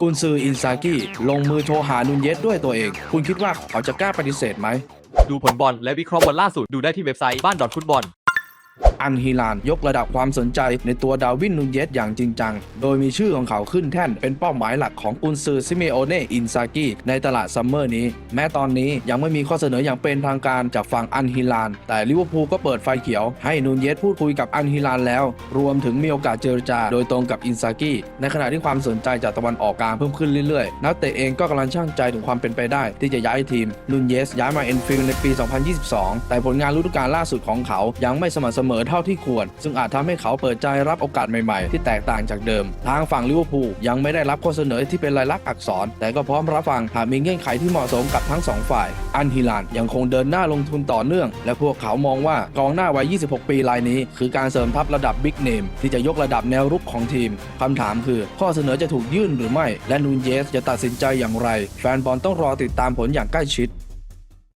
กุนซืออินซากิลงมือโทรหานุนเยสด้วยตัวเอง คุณคิดว่าเขาจะกล้าปฏิเสธไหม ดูผลบอลและวิเคราะห์บอลล่าสุด ดูได้ที่เว็บไซต์บ้านดอทฟุตบอล อันฮิลาน ยกระดับความสนใจในตัวดาวินนูเยสอย่างจริงจัง โดยมีชื่อของเขาขึ้นแท่นเป็นเป้าหมายหลักของกุนซือซิเมโอเนอินซากิในตลาดซัมเมอร์นี้ แม้ตอนนี้ยังไม่มีข้อเสนออย่างเป็นทางการจากฝั่งอันฮิลาน แต่ลิเวอร์พูลก็เปิดไฟเขียว ให้นูเยสพูดคุยกับอันฮิลานแล้ว รวมถึงมีโอกาสเจรจา โดยตรงกับอินซากิในขณะที่ความสนใจจากตะวันออกกลางเพิ่มขึ้นเรื่อยๆ นักเตะเองก็กำลังช่างใจถึงความเป็นไปได้ ที่จะย้ายทีมนูเยสย้ายมาเอ็นฟิลในปี 2022 แต่ผลงานฤดูกาลล่าสุดของเขายังไม่สม่ำเสมอเท่าที่ควร ซึ่งอาจทำให้เขาเปิดใจรับโอกาสใหม่ๆ ที่แตกต่างจากเดิม ทางฝั่งลิเวอร์พูลยังไม่ได้รับข้อเสนอที่เป็นลายลักษณ์อักษร แต่ก็พร้อมรับฟังหากมีเงื่อนไขที่เหมาะสมกับทั้งสองฝ่าย อันฮิลานยังคงเดินหน้าลงทุนต่อเนื่อง และพวกเขามองว่ากองหน้าวัย 26 ปีรายนี้ คือการเสริมทัพระดับบิ๊กเนมที่จะยกระดับแนวรุกของทีมคำถามคือข้อเสนอจะถูกยื่นหรือไม่ และนูนเยสจะตัดสินใจอย่างไร แฟนบอลต้องรอติดตามผลอย่างใกล้ชิด